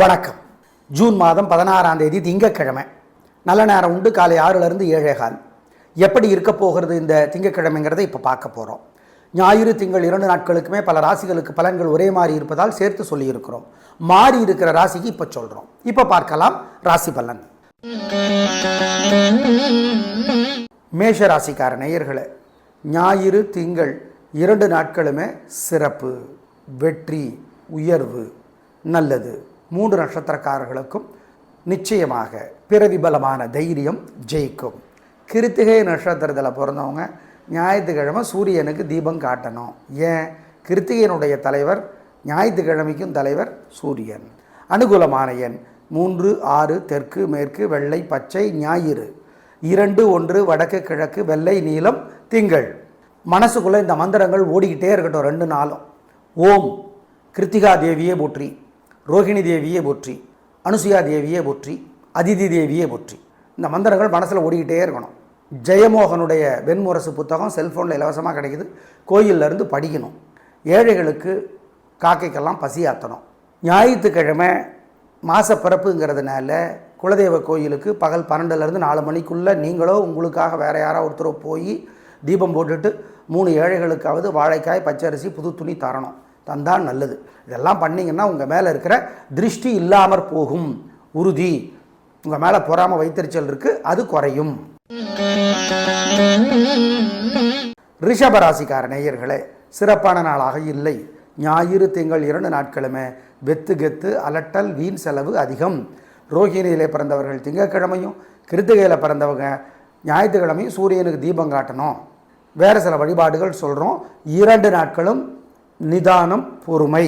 வணக்கம். ஜூன் மாதம் பதினாறாம் தேதி திங்கக்கிழமை. நல்ல நேரம் உண்டு. காலை ஆறுலேருந்து ஏழே கால். எப்படி இருக்க போகிறது இந்த திங்கக்கிழமைங்கிறத இப்போ பார்க்க போகிறோம் ஞாயிறு திங்கள் இரண்டு நாட்களுக்குமே பல ராசிகளுக்கு பலன்கள் ஒரே மாதிரி இருப்பதால் சேர்த்து சொல்லியிருக்கிறோம். மாறி இருக்கிற ராசிக்கு இப்போ சொல்கிறோம் இப்போ பார்க்கலாம் ராசி பலன். மேஷ ராசிக்கார நேயர்களே ஞாயிறு திங்கள் இரண்டு நாட்களுமே சிறப்பு வெற்றி உயர்வு நல்லது. மூன்று நட்சத்திரக்காரர்களுக்கும் நிச்சயமாக பிரதிபலமான தைரியம் ஜெயிக்கும். கிருத்திகை நட்சத்திரத்தில் பிறந்தவங்க ஞாயிற்றுக்கிழமை சூரியனுக்கு தீபம் காட்டணும். ஏன்? கிருத்திகையினுடைய தலைவர் ஞாயிற்றுக்கிழமைக்கும் தலைவர் சூரியன். அனுகூலமான எண் மூன்று ஆறு தெற்கு மேற்கு வெள்ளை பச்சை ஞாயிறு. இரண்டு ஒன்று வடக்கு கிழக்கு வெள்ளை நீளம் திங்கள். மனசுக்குள்ளே இந்த மந்திரங்கள் ஓடிக்கிட்டே இருக்கட்டும் ரெண்டு நாளும். ஓம். கிருத்திகா தேவியே போற்றி. ரோகிணி தேவியே போற்றி அனுசுயா தேவியே போற்றி அதிதி தேவியே போற்றி. இந்த மந்திரங்கள் மனசில் ஓடிக்கிட்டே இருக்கணும். ஜெயமோகனுடைய வெண்முரசு புத்தகம் செல்ஃபோனில் இலவசமாக கிடைக்குது. கோயில்ல இருந்து படிக்கணும். ஏழைகளுக்கு காக்கைக்கெல்லாம் பசியாற்றணும் ஞாயிற்றுக்கிழமை மாசப்பிறப்புங்கிறதுனால குலதெய்வ கோயிலுக்கு பகல் பன்னெண்டுலேருந்து நாலு மணிக்குள்ளே நீங்களோ உங்களுக்காக வேறு யாரோ ஒருத்தரோ போய் தீபம் போட்டுட்டு மூணு ஏழைகளுக்காவது வாழைக்காய் பச்சரிசி புது துணி தரணும். தந்தால் நல்லது. இதெல்லாம் பண்ணிங்கன்னா உங்கள் மேலே இருக்கிற திருஷ்டி இல்லாமற் போகும். உறுதி. உங்கள் மேலே பொறாமல் வைத்தறிச்சல் இருக்குது அது குறையும். ரிஷபராசிக்கார நேயர்களே சிறப்பான நாளாக இல்லை. ஞாயிறு திங்கள் இரண்டு நாட்களுமே வெத்து கெத்து அலட்டல் வீண் செலவு அதிகம். ரோஹிணியிலே பிறந்தவர்கள் திங்கட்கிழமையும் கிருத்திகையில் பிறந்தவங்க ஞாயிற்றுக்கிழமையும் சூரியனுக்கு தீபம் காட்டணும். வேறு சில வழிபாடுகள் சொல்கிறோம் இரண்டு நாட்களும் நிதானம் பொறுமை.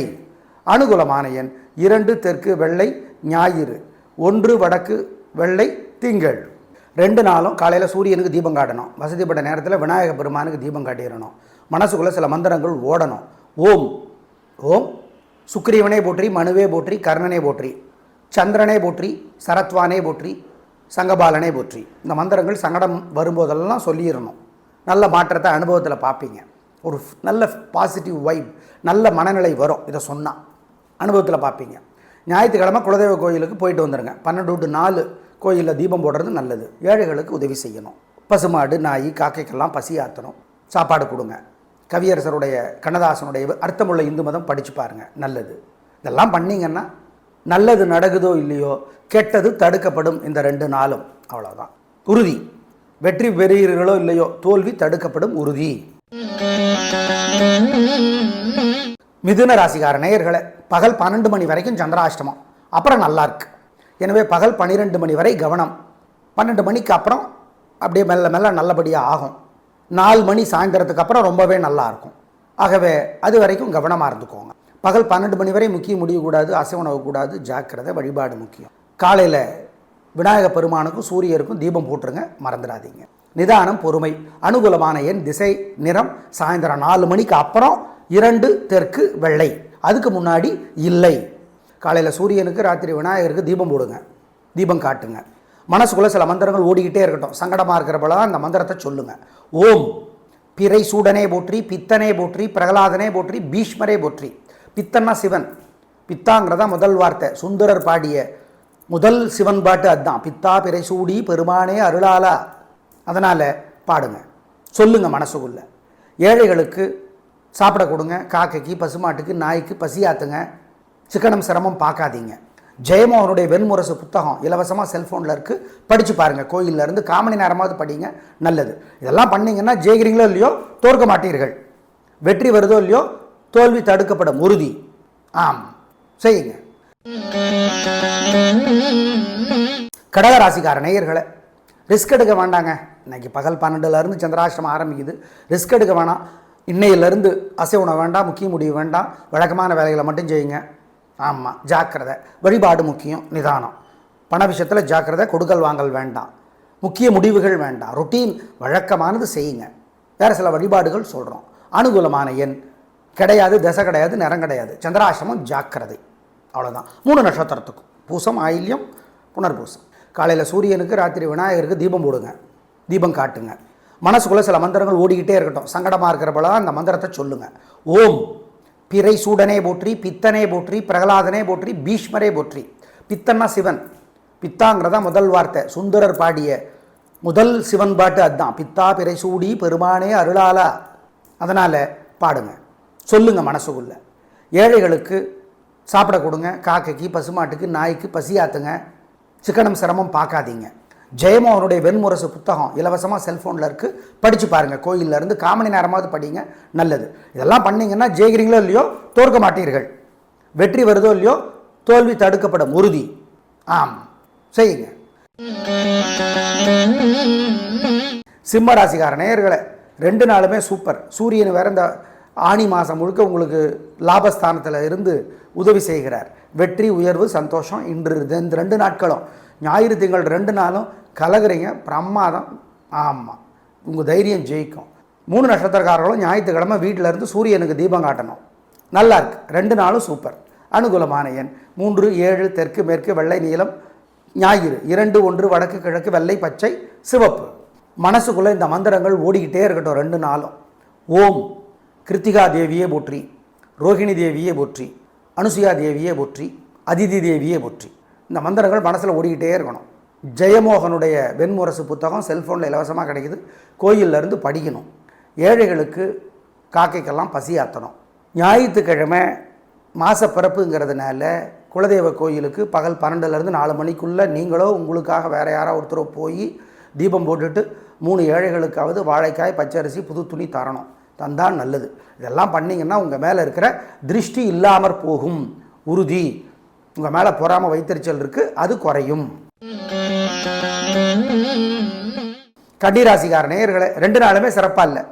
அனுகூலமான எண். இரண்டு தெற்கு வெள்ளை ஞாயிறு. ஒன்று வடக்கு வெள்ளை திங்கள். ரெண்டு நாளும் காலையில் சூரியனுக்கு தீபம் காட்டணும். வசதிப்பட்ட நேரத்தில் விநாயக பெருமானுக்கு தீபம் காட்டிடணும். மனசுக்குள்ளே சில மந்திரங்கள் ஓடணும். ஓம். ஓம். சுக்ரீவனே போற்றி மனுவே போற்றி கர்ணனே போற்றி சந்திரனே போற்றி சரத்வானே போற்றி சங்கபாலனே போற்றி. இந்த மந்திரங்கள் சங்கடம் வரும்போதெல்லாம் சொல்லிடணும். நல்ல மாற்றத்தை அனுபவத்தில் பார்ப்பீங்க. ஒரு நல்ல பாசிட்டிவ் வைப் நல்ல மனநிலை வரும் இதை சொன்னால் அனுபவத்தில் பார்ப்பீங்க. ஞாயிற்றுக்கிழமை குலதெய்வ கோயிலுக்கு போயிட்டு வந்துடுங்க பன்னெண்டு டு நாலு கோயிலில் தீபம் போடுறது நல்லது. ஏழைகளுக்கு உதவி செய்யணும். பசுமாடு நாய் காக்கைக்கெல்லாம் பசி ஆற்றணும் சாப்பாடு கொடுங்க. கவியரசருடைய கண்ணதாசனுடைய அர்த்தமுள்ள இந்து மதம் படித்து பாருங்க. நல்லது. இதெல்லாம் பண்ணீங்கன்னா நல்லது நடக்குதோ இல்லையோ கெட்டது தடுக்கப்படும் இந்த ரெண்டு நாளும். அவ்வளோதான் உறுதி. வெற்றி பெறுகிறீர்களோ இல்லையோ தோல்வி தடுக்கப்படும் உறுதி. மிதுன ராசிகார நேயர்களை பகல் பன்னெண்டு மணி வரைக்கும் சந்திராஷ்டமம். அப்புறம் நல்லா இருக்கு. எனவே பகல் பன்னிரெண்டு மணி வரை கவனம். பன்னெண்டு மணிக்கு அப்புறம் அப்படியே மெல்ல மெல்ல நல்லபடியாக ஆகும். நாலு மணி சாயந்தரத்துக்கு அப்புறம் ரொம்பவே நல்லா இருக்கும். ஆகவே அது வரைக்கும் கவனமாக இருந்துக்கோங்க. பகல் பன்னெண்டு மணி வரை முக்கிய முடியக்கூடாது அசை உணவு கூடாது ஜாக்கிரதை வழிபாடு முக்கியம். காலையில் விநாயகர் பெருமானுக்கும் சூரியருக்கும் தீபம் போட்டுருங்க மறந்துடாதீங்க. நிதானம் பொறுமை. அனுகூலமான எண் திசை நிறம் சாயந்தரம் நாலு மணிக்கு அப்புறம் இரண்டு தெற்கு வெள்ளை. அதுக்கு முன்னாடி இல்லை. காலையில் சூரியனுக்கு ராத்திரி விநாயகருக்கு தீபம் போடுங்க. தீபம் காட்டுங்க. மனசுக்குள்ளே சில மந்திரங்கள் ஓடிக்கிட்டே இருக்கட்டும். சங்கடமாக இருக்கிறப்பெல்லாம் அந்த மந்திரத்தை சொல்லுங்கள் ஓம். பிறை சூடனே போற்றி பித்தனே போற்றி பிரகலாதனே போற்றி பீஷ்மரே போற்றி. பித்தன்னா சிவன். பித்தாங்கிறதா முதல் வார்த்தை. சுந்தரர் பாடிய முதல் சிவன் பாட்டு அதுதான். பித்தா பிறை சூடி பெருமானே அருளாலா அதனால் பாடுங்க. சொல்லுங்கள் மனசுக்குள்ள. ஏழைகளுக்கு சாப்பிட கொடுங்க காக்கைக்கு பசுமாட்டுக்கு நாய்க்கு பசியாத்துங்க சிக்கனம் சிரமம் பார்க்காதீங்க. ஜெயமோகனுடைய வெண்முரசு புத்தகம் இலவசமாக செல்ஃபோனில் இருக்குது படித்து பாருங்கள் கோயில்ல இருந்து காமணி நேரமாவது படிங்க. நல்லது. இதெல்லாம் பண்ணிங்கன்னா ஜெயிக்கிறீங்களோ இல்லையோ தோற்க மாட்டீர்கள். வெற்றி வருதோ இல்லையோ தோல்வி தடுக்கப்படும் உறுதி. ஆம். செய்யுங்க. கடகராசிக்கார நேயர்களை ரிஸ்க் எடுக்க வேண்டாங்க. இன்னைக்கு பகல் பன்னெண்டுலேருந்து சந்திராஷ்டிரமம் ஆரம்பிக்குது. ரிஸ்க் எடுக்க வேணாம். இன்னையிலேருந்து அசை உணவு வேண்டாம் முக்கிய முடிவு வேண்டாம். வழக்கமான வேலைகளை மட்டும் செய்யுங்க. ஆமாம் ஜாக்கிரதை. வழிபாடு முக்கியம் நிதானம். பண விஷயத்தில் ஜாக்கிரதை கொடுக்கல் வாங்கல் வேண்டாம். முக்கிய முடிவுகள் வேண்டாம். ரொட்டீன் வழக்கமானது செய்யுங்க. வேறு சில வழிபாடுகள் சொல்கிறோம் அனுகூலமான எண். கிடையாது திசை கிடையாது நிறம் கிடையாது. சந்திராசிரமம் ஜாக்கிரதை. அவ்வளோதான் மூணு நட்சத்திரத்துக்கும் பூசம் ஆயில்யம் புனர்பூசம். காலையில் சூரியனுக்கு ராத்திரி விநாயகருக்கு தீபம் போடுங்க. தீபம் காட்டுங்க. மனசுக்குள்ளே சில மந்திரங்கள் ஓடிக்கிட்டே இருக்கட்டும். சங்கடமாக இருக்கிறப்பெல்லாம் அந்த மந்திரத்தை சொல்லுங்கள் ஓம். பிறை சூடனே போற்றி பித்தனே போற்றி பிரகலாதனே போற்றி பீஷ்மரே போற்றி. பித்தன்னா சிவன். பித்தாங்கிறதா முதல் வார்த்தை. சுந்தரர் பாடிய முதல் சிவன் பாட்டு அதுதான். பித்தா பிறை சூடி பெருமானே அருளாலா அதனால் பாடுங்க. சொல்லுங்க மனசுக்குள்ள. ஏழைகளுக்கு சாப்பிட கொடுங்க. காக்கைக்கு பசுமாட்டுக்கு நாய்க்கு பசியாத்துங்க சிக்கனம் சிரமம் பார்க்காதீங்க. ஜெயமோகனுடைய வெண்முரசு புத்தகம் இலவசமாக செல்ஃபோனில் இருக்குது படித்து பாருங்கள் கோயில்ல இருந்து காமணி நேரமாவது படிங்க நல்லது. இதெல்லாம் பண்ணீங்கன்னா ஜெயிக்கிறீங்களோ இல்லையோ தோற்க மாட்டீர்கள். வெற்றி வருதோ இல்லையோ தோல்வி தடுக்கப்படும் உறுதி. ஆம். செய்யுங்க. சிம்ம ராசிக்கார நேயர்களை ரெண்டு நாளுமே சூப்பர். சூரியன் வேற இந்த ஆணி மாதம் முழுக்க உங்களுக்கு லாபஸ்தானத்தில் இருந்து உதவி செய்கிறார். வெற்றி உயர்வு சந்தோஷம் இன்று இந்த ரெண்டு நாட்களும். ஞாயிறு திங்கள் ரெண்டு நாளும் கலகுறீங்க பிரமாதம். ஆமாம் உங்கள் தைரியம் ஜெயிக்கும். மூணு நட்சத்திரக்காரர்களும் ஞாயிற்றுக்கிழமை வீட்டில் இருந்து சூரியனுக்கு தீபம் காட்டணும். நல்லா இருக்கு. ரெண்டு நாளும் சூப்பர். அனுகூலமான எண். மூன்று ஏழு தெற்கு மேற்கு வெள்ளை நீளம் ஞாயிறு. இரண்டு ஒன்று வடக்கு கிழக்கு வெள்ளை பச்சை சிவப்பு. மனசுக்குள்ளே இந்த மந்திரங்கள் ஓடிக்கிட்டே இருக்கட்டும் ரெண்டு நாளும். ஓம். கிருத்திகா தேவியே போற்றி. ரோகிணி தேவியே போற்றி. அனுசுயா தேவியே போற்றி அதிதி தேவியே போற்றி. இந்த மந்திரங்கள் மனசில் ஓடிக்கிட்டே இருக்கணும். ஜெயமோகனுடைய வெண்முரசு புத்தகம் செல்ஃபோனில் இலவசமாக கிடைக்குது. கோயில்ல இருந்து படிக்கணும். ஏழைகளுக்கு காக்கைக்கெல்லாம் பசியாற்றணும் ஞாயிற்றுக்கிழமை மாசப்பிறப்புங்கிறதுனால குலதெய்வ கோயிலுக்கு பகல் பன்னெண்டுலேருந்து நாலு மணிக்குள்ளே நீங்களோ உங்களுக்காக வேறு யாரோ ஒருத்தரோ போய் தீபம் போட்டுட்டு மூணு ஏழைகளுக்காவது வாழைக்காய் பச்சரிசி புது துணி தரணும். தந்தால் நல்லது. இதெல்லாம் பண்ணீங்கன்னா உங்கள் மேலே இருக்கிற திருஷ்டி இல்லாமற் போகும். உறுதி. உங்கள் மேலே பொறாமல் வைத்தறிச்சல் இருக்குது அது குறையும். கன்னிராசிக்கார நேயர்களை ரெண்டு நாளுமே சிறப்பாக இல்லை.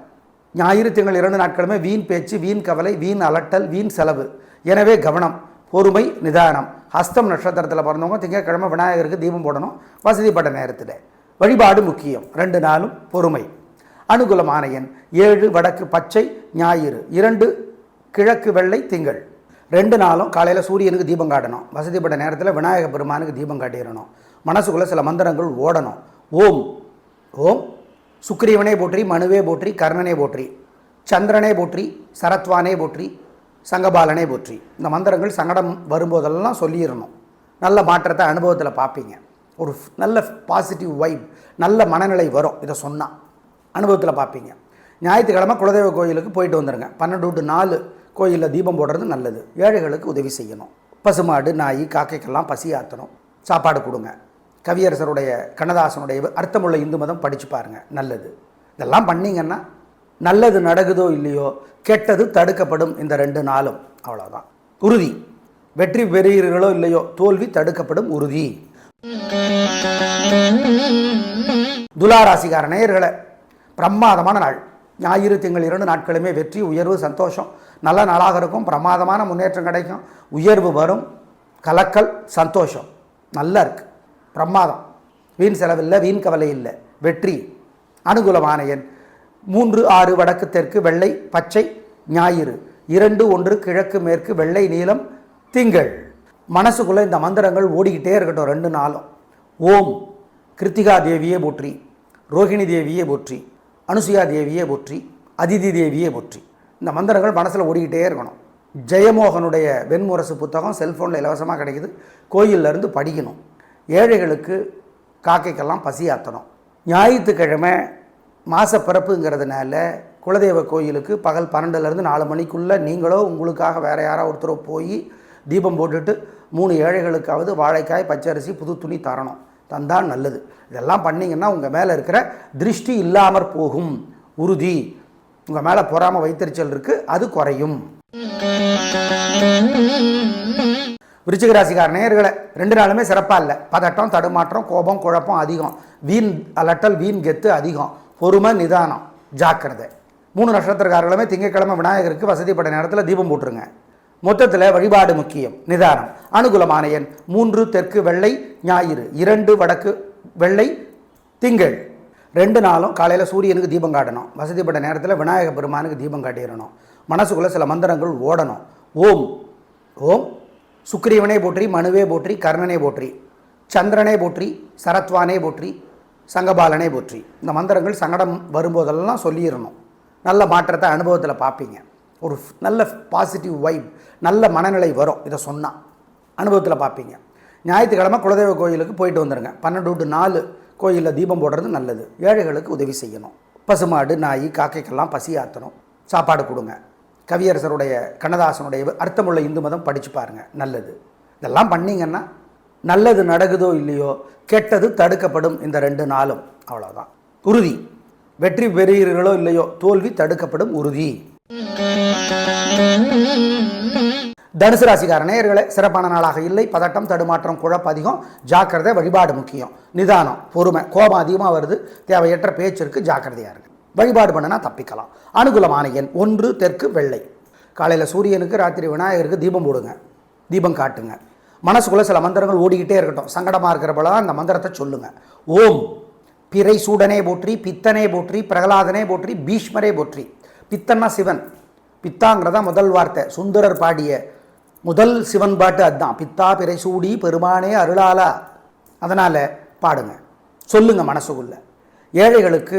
ஞாயிறு திங்கள் இரண்டு நாட்களுமே வீண் பேச்சு வீண் கவலை வீண் அலட்டல் வீண் செலவு. எனவே கவனம் பொறுமை நிதானம். ஹஸ்தம் நட்சத்திரத்தில் பிறந்தவங்க திங்கட்கிழமை விநாயகருக்கு தீபம் போடணும் வசதிப்பட்ட நேரத்தில். வழிபாடு முக்கியம். ரெண்டு நாளும் பொறுமை. அனுகூலமான எண். ஏழு வடக்கு பச்சை ஞாயிறு. இரண்டு கிழக்கு வெள்ளை திங்கள். ரெண்டு நாளும் காலையில் சூரியனுக்கு தீபம் காட்டணும். வசதிப்பட்ட நேரத்தில் விநாயக பெருமானுக்கு தீபம் காட்டிடணும். மனசுக்குள்ளே சில மந்திரங்கள் ஓடணும். ஓம். ஓம். சுக்ரீவனே போற்றி மனுவே போற்றி கர்ணனே போற்றி சந்திரனே போற்றி சரத்வானே போற்றி சங்கபாலனே போற்றி. இந்த மந்திரங்கள் சங்கடம் வரும்போதெல்லாம் சொல்லிடணும். நல்ல மாற்றத்தை அனுபவத்தில் பார்ப்பீங்க. ஒரு நல்ல பாசிட்டிவ் வைப் நல்ல மனநிலை வரும். இதை சொன்னால் அனுபவத்தில் பார்ப்பீங்க ஞாயிற்றுக்கிழமை குலதெய்வ கோயிலுக்கு போயிட்டு வந்துடுங்க பன்னெண்டு டு நாலு கோயிலில் தீபம் போடுறது நல்லது. ஏழைகளுக்கு உதவி செய்யணும். பசுமாடு நாய் காக்கைக்கெல்லாம் பசி ஆற்றணும் சாப்பாடு கொடுங்க. கவியரசருடைய கண்ணதாசனுடைய அர்த்தமுள்ள இந்து மதம் படித்து பாருங்கள் நல்லது. இதெல்லாம் பண்ணிங்கன்னா நல்லது நடக்குதோ இல்லையோ கெட்டது தடுக்கப்படும் இந்த ரெண்டு நாளும். அவ்வளோதான் உறுதி. வெற்றி பெறுகிறீர்களோ இல்லையோ தோல்வி தடுக்கப்படும் உறுதி. துலாராசிகார நேயர்களை பிரமாதமான நாள். ஞாயிறு திங்கள் இரண்டு நாட்களுமே வெற்றி உயர்வு சந்தோஷம். நல்ல நாளாக இருக்கும் பிரமாதமான முன்னேற்றம் கிடைக்கும். உயர்வு வரும் கலக்கல் சந்தோஷம். நல்லா இருக்கு. பிரமாதம். வீண் செலவில்லை வீண் கவலை இல்லை. வெற்றி. அனுகூலமான எண். மூன்று ஆறு வடக்கு தெற்கு வெள்ளை பச்சை ஞாயிறு. இரண்டு ஒன்று கிழக்கு மேற்கு வெள்ளை நீளம் திங்கள். மனசுக்குள்ளே இந்த மந்திரங்கள் ஓடிக்கிட்டே இருக்கட்டும் ரெண்டு நாளும். ஓம். கிருத்திகா தேவியே போற்றி. ரோகிணி தேவியே போற்றி. அனுசுயா தேவியே போற்றி அதிதி தேவியே போற்றி. இந்த மந்திரங்கள் மனசில் ஓடிக்கிட்டே இருக்கணும். ஜெயமோகனுடைய வெண்முரசு புத்தகம் செல்ஃபோனில் இலவசமாக கிடைக்குது. கோயில்ல இருந்து படிக்கணும். ஏழைகளுக்கு காக்கைக்கெல்லாம் பசியாற்றணும் ஞாயிற்றுக்கிழமை மாசப்பிறப்புங்கிறதுனால குலதெய்வ கோயிலுக்கு பகல் பன்னெண்டுலேருந்து நாலு மணிக்குள்ளே நீங்களோ உங்களுக்காக வேறு யாரோ ஒருத்தரோ போய் தீபம் போட்டுட்டு மூணு ஏழைகளுக்காவது வாழைக்காய் பச்சரிசி புது துணி தரணும். தந்தால் நல்லது. இதெல்லாம் பண்ணிங்கன்னா உங்கள் மேலே இருக்கிற திருஷ்டி இல்லாமற் போகும். உறுதி. உங்கள் மேலே பொறாமல் வைத்தறிச்சல் இருக்குது அது குறையும். விருச்சிகராசிக்கார நேயர்களை ரெண்டு நாளுமே சிறப்பாக இல்லை. பதட்டம் தடுமாற்றம் கோபம் குழப்பம் அதிகம். வீண் அலட்டல் வீண் கெத்து அதிகம். பொறுமை நிதானம். ஜாக்கிரதை. மூணு நட்சத்திரக்காரர்களுமே திங்கட்கிழமை விநாயகருக்கு வசதிப்பட்ட நேரத்தில் தீபம் போட்டுருங்க. மொத்தத்தில் வழிபாடு முக்கியம். நிதானம். அனுகூலமான எண் மூன்று தெற்கு வெள்ளை ஞாயிறு. இரண்டு வடக்கு வெள்ளை திங்கள். ரெண்டு நாளும் காலையில் சூரியனுக்கு தீபம் காட்டணும். வசதிப்பட்ட நேரத்தில் விநாயக பெருமானுக்கு தீபம் காட்டிடணும். மனசுக்குள்ளே சில மந்திரங்கள் ஓடணும். ஓம். ஓம். சுக்ரீவனே போற்றி மனுவே போற்றி கர்ணனே போற்றி சந்திரனே போற்றி சரத்வானே போற்றி சங்கபாலனே போற்றி. இந்த மந்திரங்கள் சங்கடம் வரும்போதெல்லாம் சொல்லிடணும். நல்ல மாற்றத்தை அனுபவத்தில் பார்ப்பீங்க. ஒரு நல்ல பாசிட்டிவ் வைப் நல்ல மனநிலை வரும் இதை சொன்னால் அனுபவத்தில் பார்ப்பீங்க ஞாயிற்றுக்கிழமை குலதெய்வ கோயிலுக்கு போயிட்டு வந்துடுங்க பன்னெண்டு டு நாலு கோயிலில் தீபம் போடுறது நல்லது. ஏழைகளுக்கு உதவி செய்யணும். பசுமாடு நாய் காக்கைக்கெல்லாம் பசி ஆற்றணும் சாப்பாடு கொடுங்க. கவியரசருடைய கண்ணதாசனுடைய அர்த்தமுள்ள இந்து மதம் படித்து பாருங்கள் நல்லது. இதெல்லாம் பண்ணீங்கன்னா நல்லது நடக்குதோ இல்லையோ கெட்டது தடுக்கப்படும் இந்த ரெண்டு நாளும். அவ்வளோதான் உறுதி. வெற்றி பெறுகிறீர்களோ இல்லையோ தோல்வி தடுக்கப்படும் உறுதி. தனுசு ராசிக்கார நேயர்களே சிறப்பான நாளாக இல்லை. பதட்டம் தடுமாற்றம் குழப்ப அதிகம். ஜாக்கிரதை வழிபாடு முக்கியம். நிதானம் பொறுமை கோபம் அதிகமாக வருது. தேவையற்ற பேச்சிற்கு ஜாக்கிரதையாக இருக்கு. வழிபாடு பண்ணுனா தப்பிக்கலாம். அனுகூலமான எண் ஒன்று தெற்கு வெள்ளை. காலையில் சூரியனுக்கு ராத்திரி விநாயகருக்கு தீபம் போடுங்க. தீபம் காட்டுங்க. மனசுக்குள்ளே சில மந்திரங்கள் ஓடிக்கிட்டே இருக்கட்டும். சங்கடமாக இருக்கிறப்பெல்லாம் அந்த மந்திரத்தை சொல்லுங்க. ஓம். பிறை சூடனே போற்றி பித்தனே போற்றி பிரகலாதனே போற்றி பீஷ்மரே போற்றி. பித்தன்னா சிவன். பித்தாங்கிறதா முதல் வார்த்தை. சுந்தரர் பாடிய முதல் சிவன் பாட்டு அதுதான். பித்தா பிறை சூடி பெருமானே அருளாலா அதனால் பாடுங்க. சொல்லுங்கள் மனசுக்குள்ள. ஏழைகளுக்கு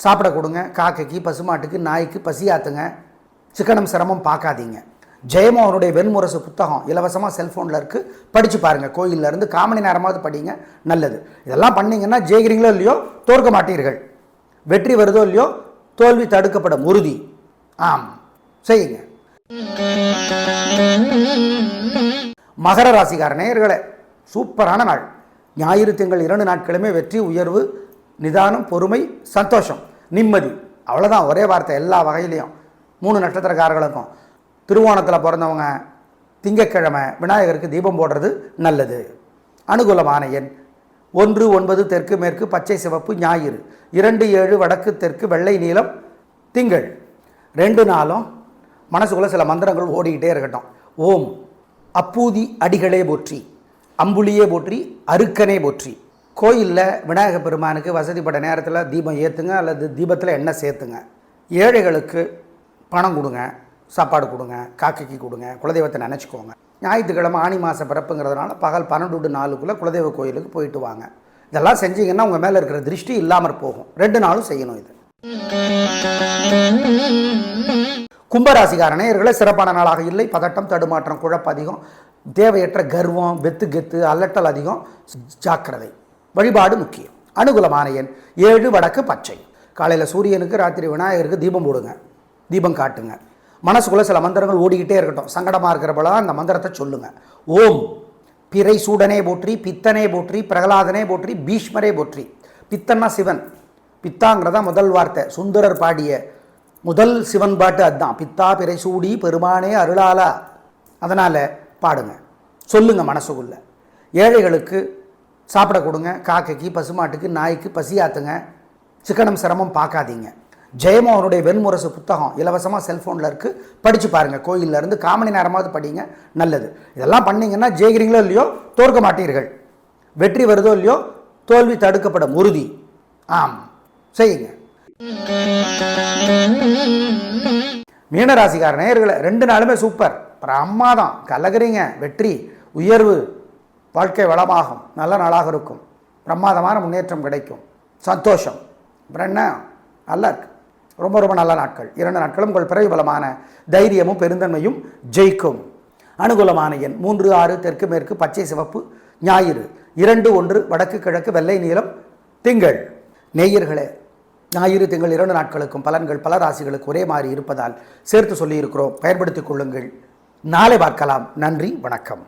சாப்பிட கொடுங்க. காக்கைக்கு பசுமாட்டுக்கு நாய்க்கு பசியாத்துங்க சிக்கனம் சிரமம் பார்க்காதீங்க. ஜெயமோகனுடைய வெண்முரசு புத்தகம் இலவசமாக செல்ஃபோனில் இருக்குது படித்து பாருங்கள் கோயில்ல இருந்து காமணி நேரமாவது படிங்க. நல்லது. இதெல்லாம் பண்ணிங்கன்னா ஜெயிக்கிறீங்களோ இல்லையோ தோற்க மாட்டீர்கள். வெற்றி வருதோ இல்லையோ தோல்வி தடுக்கப்படும் உறுதி. ஆம். செய்யுங்க. மகர ராசிக்கார நேயர்களே சூப்பரான நாள். ஞாயிறு திங்கள் இரண்டு நாட்களுமே வெற்றி உயர்வு நிதானம் பொறுமை சந்தோஷம் நிம்மதி. அவ்வளோதான் ஒரே வார்த்தை எல்லா வகையிலையும். மூணு நட்சத்திரக்காரர்களுக்கும். திருவோணத்தில் பிறந்தவங்க திங்கட்கிழமை விநாயகருக்கு தீபம் போடுறது நல்லது. அனுகூலமான எண். ஒன்று ஒன்பது தெற்கு மேற்கு பச்சை சிவப்பு ஞாயிறு. இரண்டு ஏழு வடக்கு தெற்கு வெள்ளை நீளம் திங்கள். ரெண்டு நாளும் மனசுக்குள்ளே சில மந்திரங்கள் ஓடிக்கிட்டே இருக்கட்டும். ஓம் அப்பூதி அடிகளே போற்றி அம்புலியே போற்றி அருக்கனே போற்றி. கோயிலில் விநாயக பெருமானுக்கு வசதிப்பட்ட நேரத்தில் தீபம் ஏற்றுங்க அல்லது தீபத்தில் எண்ணெய் சேர்த்துங்க. ஏழைகளுக்கு பணம் கொடுங்க சாப்பாடு கொடுங்க காக்கைக்கு கொடுங்க குலதெய்வத்தை நினச்சிக்கோங்க. ஞாயிற்றுக்கிழமை ஆணி மாத பிறப்புங்கிறதுனால பகல் பன்னெண்டு டு நாலுக்குள்ளே குலதெய்வ கோயிலுக்கு போயிட்டு வாங்க. இதெல்லாம் செஞ்சீங்கன்னா உங்கள் மேலே இருக்கிற திருஷ்டி இல்லாமல் போகும். ரெண்டு நாளும் செய்யணும் இது. கும்பராசிகார நேயர்களே சிறப்பான நாளாக இல்லை. பதட்டம் தடுமாற்றம் குழப்பம் அதிகம். தேவையற்ற கர்வம் வெத்து கெத்து அல்லட்டல் அதிகம். ஜாக்கிரதை. வழிபாடு முக்கியம். அனுகூலமான எண். ஏழு வடக்கு பச்சை. காலையில் சூரியனுக்கு ராத்திரி விநாயகருக்கு தீபம் போடுங்க. தீபம் காட்டுங்க. மனசுக்குள்ளே சில மந்திரங்கள் ஓடிக்கிட்டே இருக்கட்டும். சங்கடமாக இருக்கிறப்பெல்லாம் அந்த மந்திரத்தை சொல்லுங்கள் ஓம். பிறை சூடனே போற்றி பித்தனே போற்றி பிரகலாதனே போற்றி பீஷ்மரே போற்றி. பித்தன்னா சிவன். பித்தாங்கிறதா முதல் வார்த்தை. சுந்தரர் பாடிய முதல் சிவன் பாட்டு அதுதான். பித்தா பிறை சூடி பெருமானே அருளாலா அதனால் பாடுங்க. சொல்லுங்கள் மனசுக்குள்ள. ஏழைகளுக்கு சாப்பிட கொடுங்க. காக்கைக்கு பசுமாட்டுக்கு நாய்க்கு பசியாத்துங்க சிக்கனம் சிரமம் பார்க்காதீங்க. ஜெயமோகனுடைய வெண்முரசு புத்தகம் இலவசமாக செல்ஃபோனில் இருக்குது படித்து பாருங்கள் கோயில்ல இருந்து காமணி நேரமாவது படிங்க. நல்லது. இதெல்லாம் பண்ணிங்கன்னா ஜெயிக்கிறீங்களோ இல்லையோ தோற்க மாட்டீர்கள். வெற்றி வருதோ இல்லையோ தோல்வி தடுக்கப்படும் உறுதி. ஆம். செய்யுங்க. மீனராசிக்கார நேயர்களை ரெண்டு நாளுமே சூப்பர் பிரமாதம் கலகுறீங்க. வெற்றி உயர்வு வாழ்க்கை வளமாகும். நல்ல நாளாக இருக்கும். பிரமாதமான முன்னேற்றம் கிடைக்கும். சந்தோஷம். அப்புறம் என்ன? நல்லா இருக்கு. ரொம்ப ரொம்ப நல்ல நாட்கள். இரண்டு நாட்களும் உங்கள் பிறகு பலமான தைரியமும் பெருந்தன்மையும் ஜெயிக்கும். அனுகூலமான எண் மூன்று ஆறு தெற்கு மேற்கு பச்சை சிவப்பு ஞாயிறு. இரண்டு ஒன்று வடக்கு கிழக்கு வெள்ளை நீளம் திங்கள். நேயர்களே ஞாயிறு திங்கள் இரண்டு நாட்களுக்கும் பலன்கள் பல ராசிகளுக்கு ஒரே மாதிரி இருப்பதால் சேர்த்து சொல்லியிருக்கிறோம். பயன்படுத்திக் கொள்ளுங்கள். நாளை பார்க்கலாம். நன்றி வணக்கம்.